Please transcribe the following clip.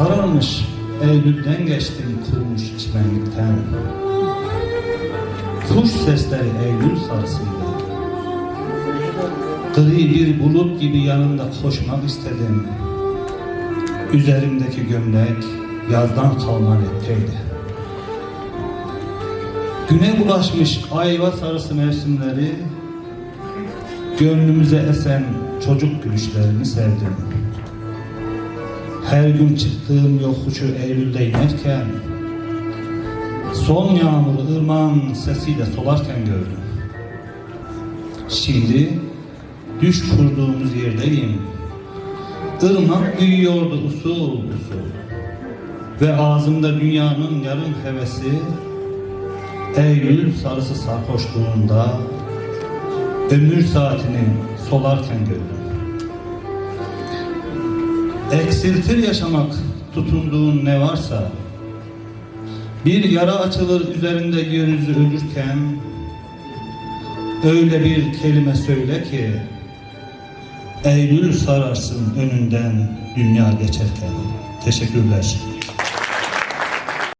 varmış Eylül'den geçtim kurumuş çimenlikten. Kuş sesleri Eylül sarısıydı. Gri bir bulut gibi yanında koşmak istedim. Üzerimdeki gömlek yazdan kalma lekkeydi Güne bulaşmış ayva sarısı mevsimleri Gönlümüze esen çocuk gülüşlerini sevdim Her gün çıktığım yokuşu Eylül'de inerken Son yağmuru ırmağın sesiyle solarken gördüm. Şimdi düş kurduğumuz yerdeyim. Irmak büyüyordu usul usul. Ve ağzımda dünyanın yarım hevesi Eylül sarısı sarhoşluğunda Ömür saatini solarken gördüm Eksiltir yaşamak tutunduğun ne varsa Bir yara açılır üzerinde yüzü ölürken Öyle bir kelime söyle ki Eylül sararsın önünden dünya geçerken Teşekkürler.